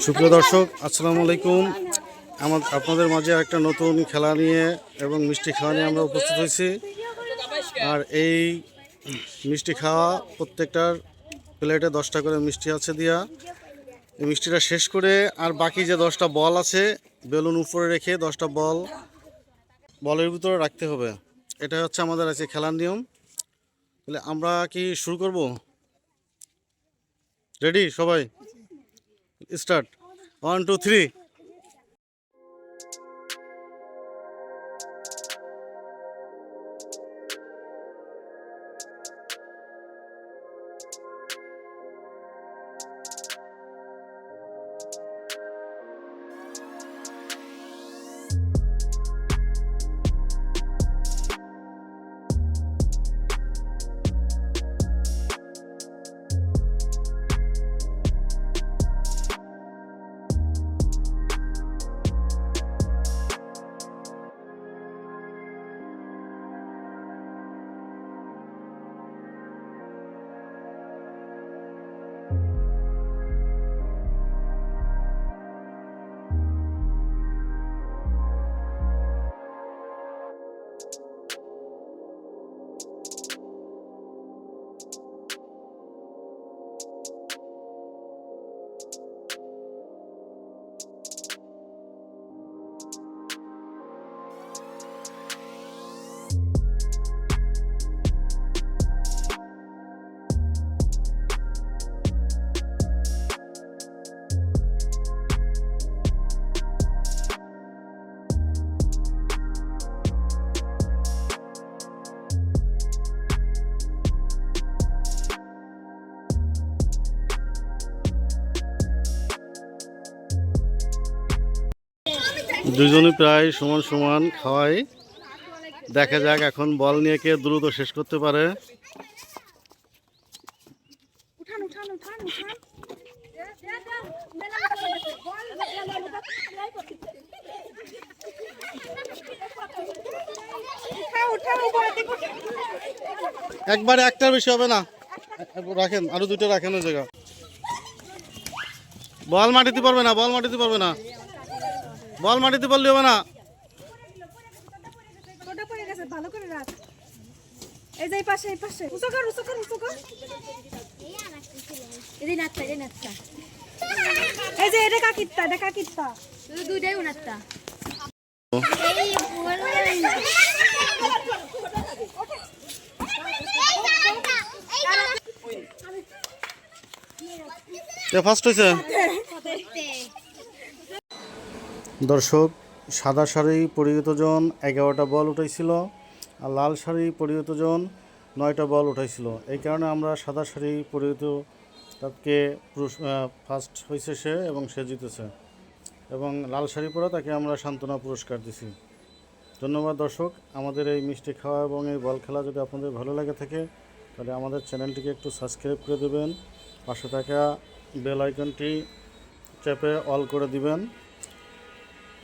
সুপ্রিয় দর্শক, আসসালামু আলাইকুম। আমার, আপনাদের মাঝে একটা নতুন খেলা নিয়ে এবং মিষ্টি খাওয়া নিয়ে আমরা উপস্থিত হয়েছি। আর এই মিষ্টি খাওয়া প্রত্যেকটার প্লেটে দশটা করে মিষ্টি আছে দিয়া। এই মিষ্টিটা শেষ করে আর বাকি যে দশটা বল আছে, বেলুন উপরে রেখে দশটা বল, বলের ভিতরে রাখতে হবে। এটা হচ্ছে আমাদের আছে খেলার নিয়ম। তাহলে আমরা কি শুরু করব? রেডি সবাই? স্টার্ট ওয়ান টু থ্রি দুজনই প্রায় সমান সমান খাওয়াই। দেখা যাক এখন বল নিয়ে কে দ্রুত শেষ করতে পারে। উঠাও। একবারে একটার বেশি হবে না। রাখেন আরও দুটো রাখেন ওই জায়গা। বল মাটিতে পারবে না বল মাটিতে পারবে না। বল মাটিতে পারলে হবে না ওটা পড়ে গেছে, ভালো করে রাখ। এই যে এই পাশে, এই পাশে। উঁচু কর, উঁচু কর, উঁচু কর। এদিন আটটা এদিন আটটা এই যে এটা কাকিরটা, এটা কাকিরটা। শুধু দুইটাই ফার্স্ট হয়েছে দর্শক, সাদা শাড়ি পরিহিত জন এগারোটা বল উঠাইছিল আর লাল শাড়ি পরিহিত জন নয়টা বল উঠাইছিল। এই কারণে আমরা সাদা শাড়ি পরিহিত তাকে ফার্স্ট হয়েছে সে এবং সে জিতেছে। এবং লাল শাড়ি পরা তাকে আমরা সান্ত্বনা পুরস্কার দিছি। ধন্যবাদ দর্শক, আমাদের এই মিষ্টি খাওয়া এবং এই বল খেলা যদি আপনাদের ভালো লাগে থাকে, তাহলে আমাদের চ্যানেলটিকে একটু সাবস্ক্রাইব করে দেবেন। পাশে থাকা বেল আইকনটি চেপে অল করে দিবেন।